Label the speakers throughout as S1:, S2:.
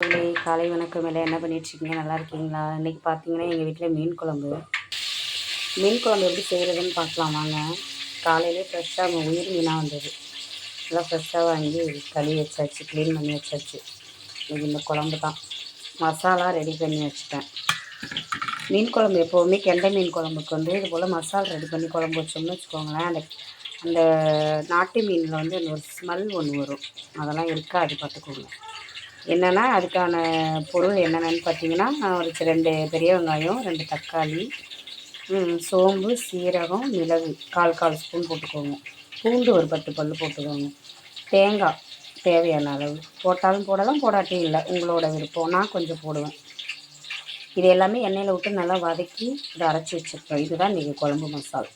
S1: காலை காலை வணக்கம் மேலே என்ன பண்ணிட்டுருக்கீங்க நல்லா இருக்கீங்களா? இன்றைக்கி பார்த்தீங்கன்னா எங்கள் வீட்டில் மீன் குழம்பு. மீன் குழம்பு எப்படி செய்கிறதுன்னு பார்க்கலாம் வாங்க. காலையிலே ஃப்ரெஷ்ஷாக உயிர் மீனாக வந்தது. நல்லா ஃப்ரெஷ்ஷாக வாங்கி கழுவி வச்சாச்சு க்ளீன் பண்ணி வச்சாச்சு. இன்றைக்கி இந்த குழம்பு தான். மசாலா ரெடி பண்ணி வச்சுட்டேன். மீன் குழம்பு எப்போவுமே கெண்டை மீன் குழம்புக்கு வந்து இது போல் மசாலா ரெடி பண்ணி குழம்பு வச்சோம்னு வச்சுக்கோங்களேன். அந்த அந்த நாட்டு மீனில் வந்து அந்த ஒரு ஸ்மெல் ஒன்று வரும். அதெல்லாம் இருக்கா அது பார்த்துக்கோங்க. என்னென்னா அதுக்கான பொருள் என்னென்னு பார்த்தீங்கன்னா ஒரு ரெண்டு பெரிய வெங்காயம் ரெண்டு தக்காளி சோம்பு சீரகம் மிளகு கால் கால் ஸ்பூன் போட்டுக்கோங்க. பூண்டு ஒரு பத்து பல் போட்டுக்கோங்க. தேங்காய் தேவையான அளவு. போட்டாலும் போடலாம் போடாட்டியும் இல்லை. உங்களோட விருப்பம். நான் கொஞ்சம் போடுவேன். இது எல்லாமே எண்ணெயில் விட்டு நல்லா வதக்கி இதை அரைச்சி வச்சுருக்கோம் இதுதான் இன்றைக்கி குழம்பு மசாலா.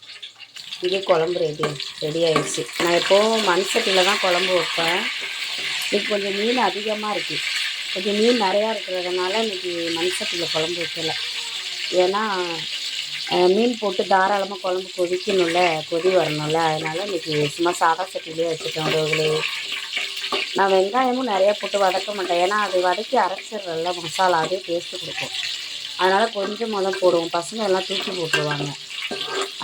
S1: இங்கே குழம்பு ரெடி ரெடி ஆயிடுச்சு. நான் எப்போவும் மண் சட்டியில் தான் குழம்பு வைப்பேன். இன்றைக்கி கொஞ்சம் மீன் அதிகமாக இருக்குது கொஞ்சம் மீன் நிறையா இருக்கிறதுனால இன்றைக்கி மண் சட்டியில் குழம்பு வைக்கல. ஏன்னா மீன் போட்டு தாராளமாக குழம்பு கொதிக்கணும்ல கொதி வரணும்ல. அதனால் இன்றைக்கி சும்மா சாதா சட்டிலே வச்சுட்டோம் உறவுகளே நான் வெங்காயமும் நிறையா போட்டு வதக்க மாட்டேன். ஏன்னா அது வதக்கி அரைச்சிடுறல மசாலா அதே டேஸ்ட்டு கொடுக்கும். அதனால் கொஞ்சமாக தான் போடுவோம். பசங்க எல்லாம் தூக்கி போட்டுருவாங்க.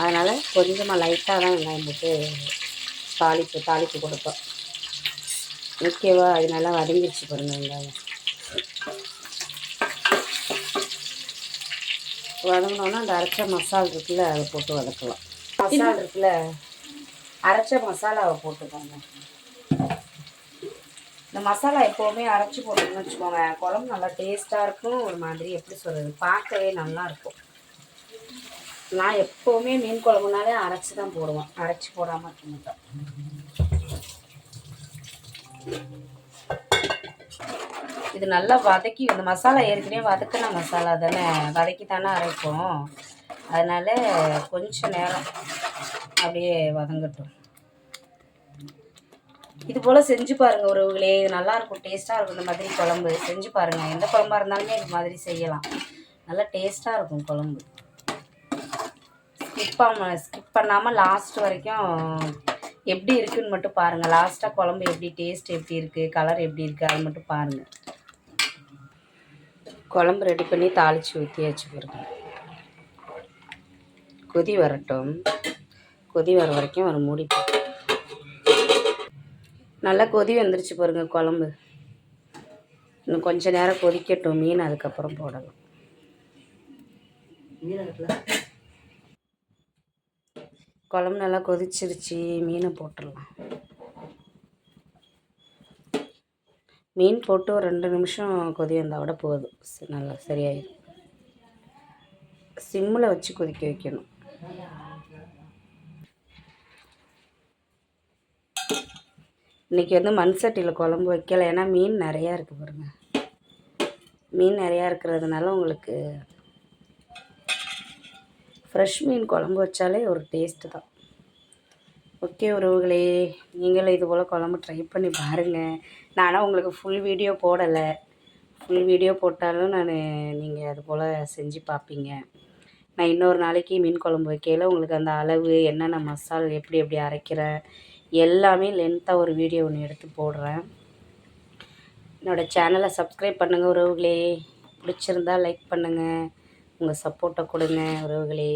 S1: அதனால் கொஞ்சமாக லைட்டாக தான் வெங்காயம் போட்டு தாளிப்பு தாளிப்பு கொடுப்போம் ஓகேவா? அது நல்லா வதங்கிடுச்சு பாருங்கள் வெங்காயம். வதங்கினோன்னா அந்த அரைச்ச மசால் இருக்குல்ல அதை போட்டு வதக்கலாம். மசால் இருக்குல்ல? அரைச்ச மசாலாவை போட்டுக்கோங்க. இந்த மசாலா எப்போவுமே அரைச்சி போட்டோம்னு வச்சுக்கோங்க. குழம்பு நல்லா டேஸ்ட்டாக இருக்கும். ஒரு மாதிரி எப்படி சொல்கிறது பார்க்கவே நல்லா இருக்கும். நான் எப்போவுமே மீன் குழம்புனாலே அரைச்சி தான் போடுவேன். அரைச்சி போடாமல் இருக்க மாட்டேன். இது நல்லா வதக்கி இந்த மசாலா ஏற்கனவே வதக்கின மசாலா தானே? வதக்கி தானே அரைப்போம். அதனால் கொஞ்சம் நேரம் அப்படியே வதங்கட்டும். இது போல் செஞ்சு பாருங்கள் உறவுகளே. இது நல்லாயிருக்கும் டேஸ்ட்டாக இருக்கும் இந்த மாதிரி குழம்பு. செஞ்சு பாருங்கள் எந்த குழம்பாக இருந்தாலுமே இது மாதிரி செய்யலாம். நல்லா டேஸ்ட்டாக இருக்கும் குழம்பு. ஸ்கிப் பண்ண ஸ்கிப் பண்ணாமல் லாஸ்ட் வரைக்கும் எப்படி இருக்குதுன்னு மட்டும் பாருங்கள் லாஸ்ட்டாக குழம்பு எப்படி டேஸ்ட் எப்படி இருக்குது கலர் எப்படி இருக்குது அது மட்டும் பாருங்கள் குழம்பு ரெடி பண்ணி தாளித்து ஊற்றியாச்சு பாருங்க. கொதி வரட்டும். கொதி வர வரைக்கும் ஒரு மூடி நல்லா கொதி வந்துருச்சு பாருங்கள் குழம்பு. இன்னும் கொஞ்சம் நேரம் கொதிக்கட்டும். மீன் அதுக்கப்புறம் போடலாம். குழம்பு நல்லா கொதிச்சிருச்சு மீனை போட்டுடலாம். மீன் போட்டு ஒரு ரெண்டு நிமிஷம் கொதி வந்தால் கூட போதும். நல்லா சரியாயிடும். சிம்மில் வச்சு கொதிக்க வைக்கணும். இன்றைக்கி வந்து மண் சட்டியில் குழம்பு வைக்கலை. ஏன்னா மீன் நிறையா இருக்குது பாருங்கள் மீன் நிறையா இருக்கிறதுனால உங்களுக்கு ஃப்ரெஷ் மீன் குழம்பு வச்சாலே ஒரு டேஸ்ட்டு தான். ஓகே உறவுகளே நீங்களும் இது போல் குழம்பு ட்ரை பண்ணி பாருங்கள் நானும் உங்களுக்கு ஃபுல் வீடியோ போடலை. ஃபுல் வீடியோ போட்டாலும் நான் நீங்கள் அது போல் செஞ்சு பார்ப்பீங்க நான் இன்னொரு நாளைக்கு மீன் குழம்பு வைக்கையில் உங்களுக்கு அந்த அளவு என்னென்ன மசால் எப்படி எப்படி அரைக்கிறேன் எல்லாமே லென்த்தாக ஒரு வீடியோ ஒன்று எடுத்து போடுறேன். என்னோடய சேனலை சப்ஸ்கிரைப் பண்ணுங்கள் உறவுகளே. பிடிச்சிருந்தா லைக் பண்ணுங்கள் உங்கள் சப்போர்ட்டை கொடுங்க உறவுகளே.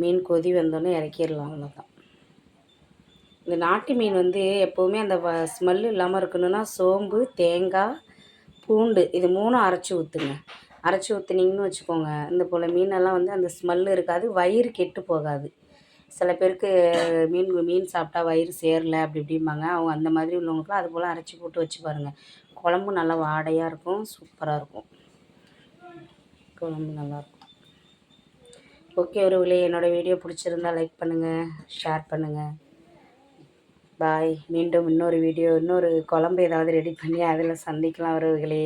S1: மீன் கொதி வந்தோடனே இறக்கிடலாம் அவ்வளோதான் இந்த நாட்டு மீன் வந்து எப்போவுமே அந்த வ ஸ்மெல் இல்லாமல் இருக்கணும்னா சோம்பு தேங்காய் பூண்டு இது மூணும் அரைச்சி ஊற்றுங்க அரைச்சி ஊற்றுனீங்கன்னு வச்சுக்கோங்க. இந்த போல் மீனெல்லாம் வந்து அந்த ஸ்மெல் இருக்காது வயிறு கெட்டு போகாது. சில பேருக்கு மீன் மீன் சாப்பிட்டா வயிறு சேரல அப்படி இப்படிம்பாங்க. அவங்க அந்த மாதிரி உள்ளவங்களுக்குலாம் அது போல் அரைச்சி போட்டு வச்சு பாருங்கள் குழம்பு நல்லா வாடையாக இருக்கும் சூப்பராக இருக்கும். குழம்பு நல்லாயிருக்கும் ஓகே உறவுகளே என்னோடய வீடியோ பிடிச்சிருந்தா லைக் பண்ணுங்கள் ஷேர் பண்ணுங்கள் பாய். மீண்டும் இன்னொரு வீடியோ இன்னொரு குழம்பு ஏதாவது ரெடி பண்ணி அதில் சந்திக்கலாம் உறவுகளே